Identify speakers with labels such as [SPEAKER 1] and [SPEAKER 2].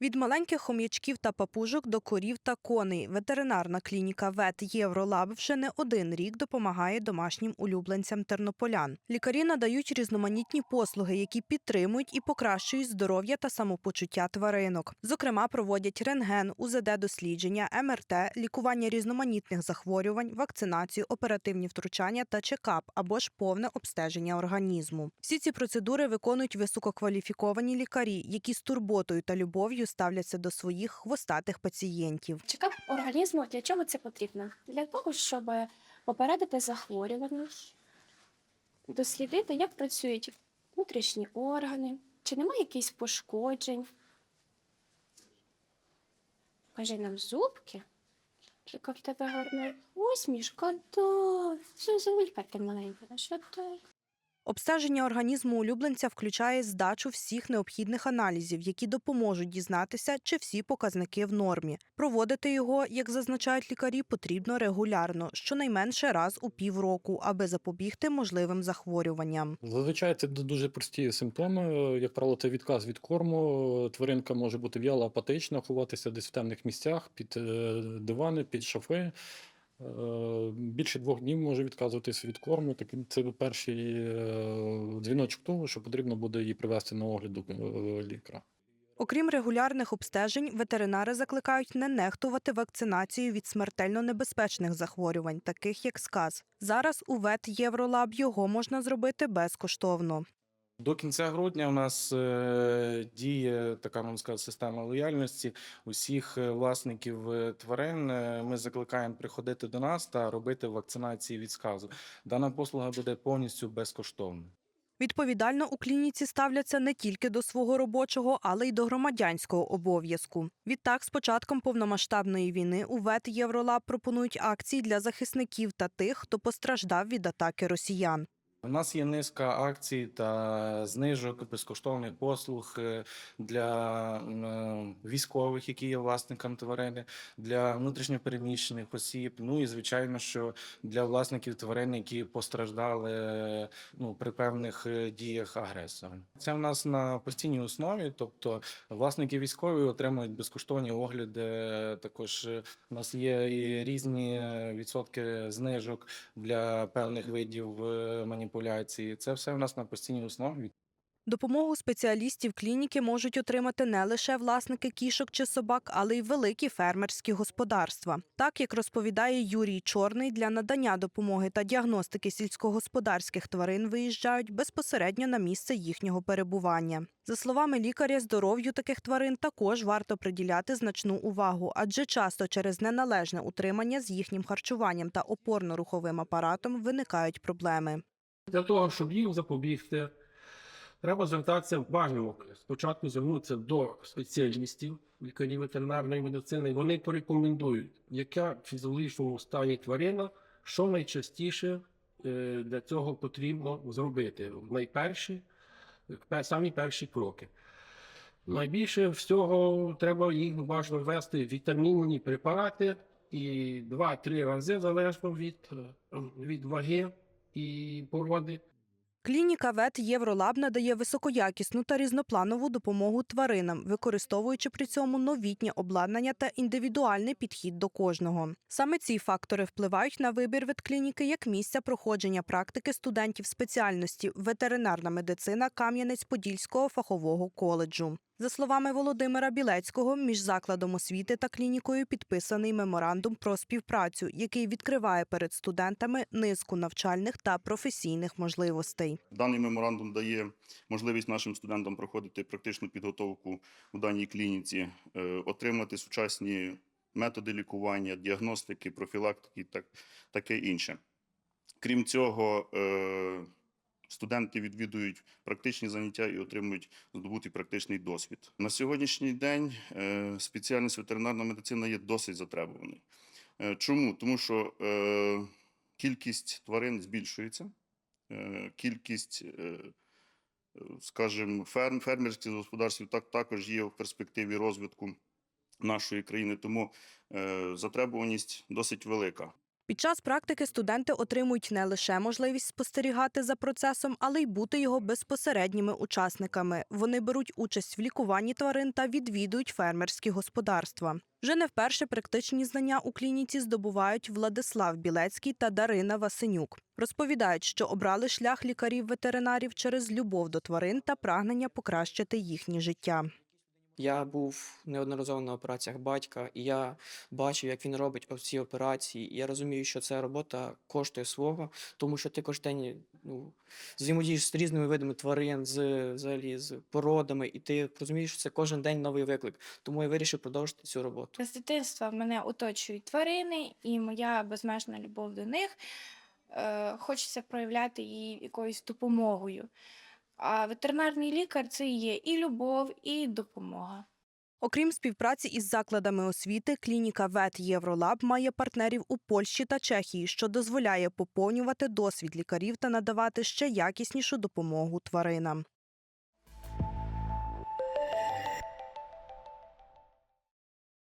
[SPEAKER 1] Від маленьких хом'ячків та папужок до корів та коней ветеринарна клініка ВЕТ Євролаб вже не один рік допомагає домашнім улюбленцям тернополян. Лікарі надають різноманітні послуги, які підтримують і покращують здоров'я та самопочуття тваринок. Зокрема, проводять рентген, УЗД-дослідження, МРТ, лікування різноманітних захворювань, вакцинацію, оперативні втручання та чекап або ж повне обстеження організму. Всі ці процедури виконують висококваліфіковані лікарі, які з турботою та любов'ю ставляться до своїх хвостатих пацієнтів.
[SPEAKER 2] Чекап організму для чого це потрібно? Для того, щоб попередити захворювання, дослідити, як працюють внутрішні органи, чи немає якихось пошкоджень. Кажи нам зубки. Яка в тебе гарна усмішка, да. Зулька ти маленька, що ти?
[SPEAKER 1] Обстеження організму улюбленця включає здачу всіх необхідних аналізів, які допоможуть дізнатися, чи всі показники в нормі. Проводити його, як зазначають лікарі, потрібно регулярно, щонайменше раз у півроку, аби запобігти можливим захворюванням.
[SPEAKER 3] Зазвичай це ду- дуже прості симптоми. Як правило, це відказ від корму. Тваринка може бути в'яла апатична, ховатися десь в темних місцях, під е, дивани, під шафи. Е, Більше двох днів може відказуватися від корму. Такий це перший е, дзвіночок того, що потрібно буде її привести на огляд до е, лікаря.
[SPEAKER 1] Окрім регулярних обстежень, ветеринари закликають не нехтувати вакцинацією від смертельно небезпечних захворювань, таких як сказ. Зараз у ВЕТ Євролаб його можна зробити безкоштовно.
[SPEAKER 4] До кінця грудня у нас е, діє така можна сказати, система лояльності усіх е, власників е, тварин. Ми закликаємо приходити до нас та робити вакцинації від сказу. Дана послуга буде повністю безкоштовною.
[SPEAKER 1] Відповідально у клініці ставляться не тільки до свого робочого, але й до громадянського обов'язку. Відтак, з початком повномасштабної війни у ВЕТ Євролаб пропонують акції для захисників та тих, хто постраждав від атаки росіян.
[SPEAKER 4] У нас є низка акцій та знижок безкоштовних послуг е, для е, військових, які є власниками тварини, для внутрішньопереміщених осіб. Ну і звичайно, що для власників тварин, які постраждали ну, при певних е, діях агресора. Це в нас на постійній основі, тобто власники військові отримують безкоштовні огляди. Також у нас є і різні відсотки знижок для певних видів е, маніпуляції. Це все в нас на постійній основі.
[SPEAKER 1] Допомогу спеціалістів клініки можуть отримати не лише власники кішок чи собак, але й великі фермерські господарства. Так як розповідає Юрій Чорний, для надання допомоги та діагностики сільськогосподарських тварин виїжджають безпосередньо на місце їхнього перебування. За словами лікаря, здоров'ю таких тварин також варто приділяти значну увагу, адже часто через неналежне утримання з їхнім харчуванням та опорно-руховим апаратом виникають проблеми.
[SPEAKER 5] Для того, щоб їм запобігти, треба звертатися в бажано. Спочатку звернутися до спеціалістів, лікарів ветеринарної медицини. Вони порекомендують, яка в фізіологічному стані тварина, що найчастіше е, для цього потрібно зробити. Найперші, самі перші кроки. Найбільше всього треба їх бажано ввести вітамінні препарати і 2-3 рази залежно від, е, від ваги і породи.
[SPEAKER 1] Клініка ВЕТ Євролаб надає високоякісну та різнопланову допомогу тваринам, використовуючи при цьому новітнє обладнання та індивідуальний підхід до кожного. Саме ці фактори впливають на вибір ветклініки як місця проходження практики студентів спеціальності ветеринарна медицина Кам'янець-Подільського фахового коледжу. За словами Володимира Білецького, між закладом освіти та клінікою підписаний меморандум про співпрацю, який відкриває перед студентами низку навчальних та професійних можливостей.
[SPEAKER 6] Даний меморандум дає можливість нашим студентам проходити практичну підготовку в даній клініці, е, отримати сучасні методи лікування, діагностики, профілактики та таке інше. Крім цього, е, студенти відвідують практичні заняття і отримують здобутий практичний досвід. На сьогоднішній день е, спеціальність ветеринарна медицина є досить затребуваною. Е, Чому? Тому що е, кількість тварин збільшується кількість, скажімо, ферм, фермерських господарств так, також є в перспективі розвитку нашої країни, тому затребуваність досить велика.
[SPEAKER 1] Під час практики студенти отримують не лише можливість спостерігати за процесом, але й бути його безпосередніми учасниками. Вони беруть участь в лікуванні тварин та відвідують фермерські господарства. Вже не вперше практичні знання у клініці здобувають Владислав Білецький та Дарина Васенюк. Розповідають, що обрали шлях лікарів-ветеринарів через любов до тварин та прагнення покращити їхнє життя.
[SPEAKER 7] Я був неодноразово на операціях батька, і я бачив, як він робить ці операції. І я розумію, що ця робота коштує свого, тому що ти кожен день ну, взаємодієш з різними видами тварин, з, взагалі, з породами, і ти розумієш, що це кожен день новий виклик. Тому я вирішив продовжити цю роботу.
[SPEAKER 2] З дитинства мене оточують тварини, і моя безмежна любов до них е, хочеться проявляти її якоюсь допомогою. А ветеринарний лікар це є і любов, і допомога.
[SPEAKER 1] Окрім співпраці із закладами освіти, клініка ВЕТ Євролаб має партнерів у Польщі та Чехії, що дозволяє поповнювати досвід лікарів та надавати ще якіснішу допомогу тваринам.